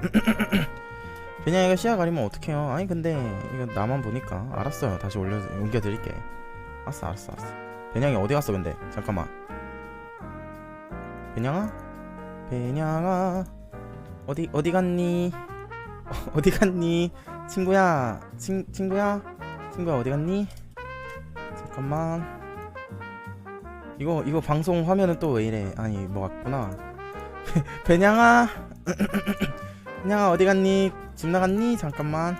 배냥이가 시야 가리면 어떡해요? 아니 근데 이거 나만 보니까 알았어요 다시 올려 옮겨드릴게. 알았어 알았어 알았어. 배냥이 어디 갔어 근데? 잠깐만. 배냥아? 배냥아? 어디 어디 갔니? 어, 어디 갔니? 친구야 친 친구야? 친구야 어디 갔니? 잠깐만. 이거 이거 방송 화면은 또 왜 이래? 아니 뭐 같구나. 배냥아 배냥아 어디 갔니? 집 나갔니? 잠깐만.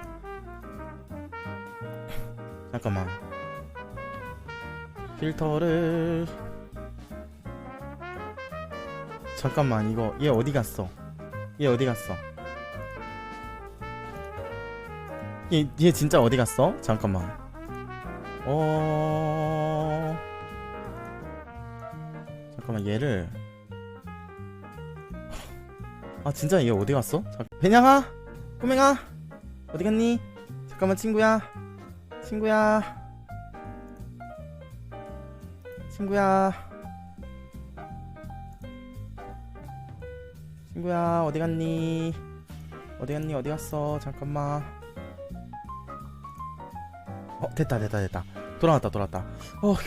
잠깐만. 필터를. 잠깐만 이거 얘 어디 갔어? 얘 어디 갔어? 얘, 얘 진짜 어디 갔어? 잠깐만. 어. 잠깐만 얘를 아 진짜 얘 어디 갔어? 잠... 배냥아 꼬맹아 어디 갔니? 잠깐만 친구야 친구야 친구야 친구야 어디 갔니? 어디 갔니? 어디 갔어? 잠깐만 어 됐다 됐다 됐다 돌아왔다 돌아왔다 어휴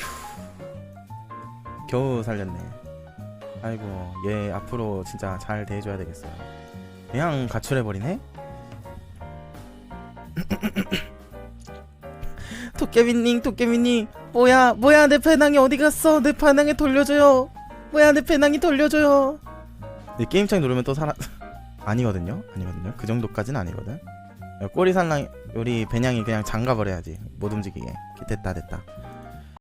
겨우 살렸네 아이고 얘 앞으로 진짜 잘 대해줘야 되겠어요. 그냥 가출해버리네? 도깨비님 도깨비님. 뭐야 뭐야 내 배낭이 어디 갔어? 내 배낭이 돌려줘요. 뭐야 내 배낭이 돌려줘요. 이 게임창 누르면 또 살아 아니거든요? 아니거든요? 그 정도까지는 아니거든? 꼬리 살랑 우리 배냥이 그냥 잠가버려야지. 못 움직이게. 됐다 됐다